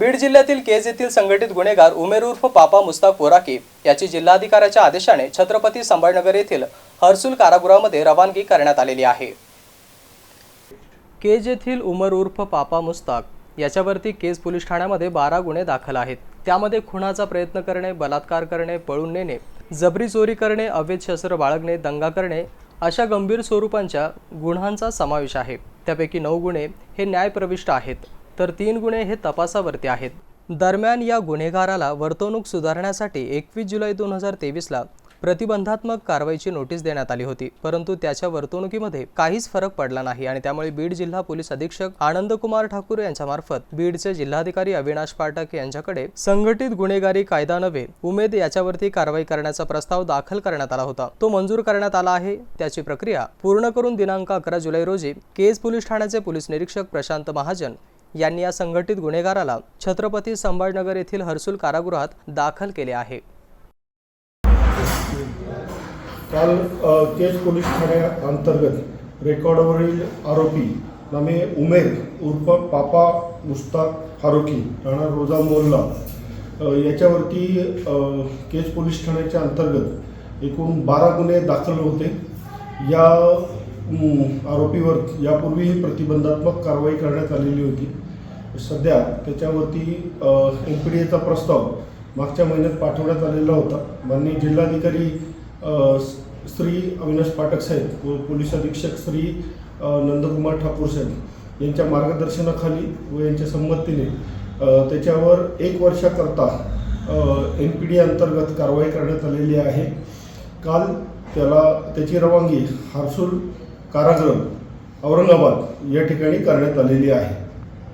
बीड जिल्ह्यातील केज येथील संघटित गुन्हेगार उमेर उर्फ पापा मुस्ताक वोराकी याची जिल्हाधिकाऱ्याच्या आदेशाने छत्रपती संभाजीनगर येथील हर्सुल कारागृहामध्ये रवानगी करण्यात आलेली आहे. केज येथील उमर उर्फ पापा मुस्ताक याच्यावरती केज पोलीस ठाण्यामध्ये बारा गुन्हे दाखल आहेत. त्यामध्ये खुनाचा प्रयत्न करणे बलात्कार करणे पळून नेणे जबरी चोरी करणे अवैध शस्त्र बाळगणे दंगा करणे अशा गंभीर स्वरूपांच्या गुन्ह्यांचा समावेश आहे. त्यापैकी नऊ गुन्हे हे न्यायप्रविष्ट आहेत. तर तीन गुन्हे हे तपासावरती आहेत. दरम्यान या गुन्हेगाराला वर्तवणूक सुधारण्यासाठी एकवीस जुलै दोन हजार तेवीसला प्रतिबंधात्मक कारवाईची नोटीस देण्यात आली होती परंतु त्याच्या वर्तणुकीमध्ये काहीच फरक पडला नाही आणि त्यामुळे बीड जिल्हा पोलीस अधीक्षक आनंदकुमार ठाकूर यांच्यामार्फत बीडचे जिल्हाधिकारी अविनाश पाठक यांच्याकडे संघटित गुन्हेगारी कायदा नव्हे उमेद याच्यावरती कारवाई करण्याचा प्रस्ताव दाखल करण्यात आला होता. तो मंजूर करण्यात आला आहे. त्याची प्रक्रिया पूर्ण करून दिनांक अकरा जुलै रोजी केज पोलीस ठाण्याचे पोलीस निरीक्षक प्रशांत महाजन यांनी या संघटित गुन्हेगाराला छत्रपती संभाजीनगर येथील हर्सुल कारागृहात दाखल केले आहे. काल केज पोलीस ठाण्याअंतर्गत रेकॉर्डवरील आरोपी नामे उमेर उर्फ पापा मुस्ताक फारुकी राणा रोजा मोल्ला याच्यावरती केज पोलीस ठाण्याच्या अंतर्गत एकूण बारा गुन्हे दाखल होते. या आरोपीवर यापूर्वीही प्रतिबंधात्मक कारवाई करण्यात आलेली होती. सध्या त्याच्यावरती एम पी डी एचा प्रस्ताव मागच्या महिन्यात पाठवण्यात आलेला होता. माननीय जिल्हाधिकारी श्री अविनाश पाठक साहेब व पोलीस अधीक्षक श्री नंदकुमार ठाकूर साहेब यांच्या मार्गदर्शनाखाली व यांच्या संमतीने त्याच्यावर एक वर्षाकरता एन पी डी अंतर्गत कारवाई करण्यात आलेली आहे. काल त्याला त्याची रवानगी हार्सुल कारागृह औरंगाबाद या ठिकाणी करण्यात आलेली आहे.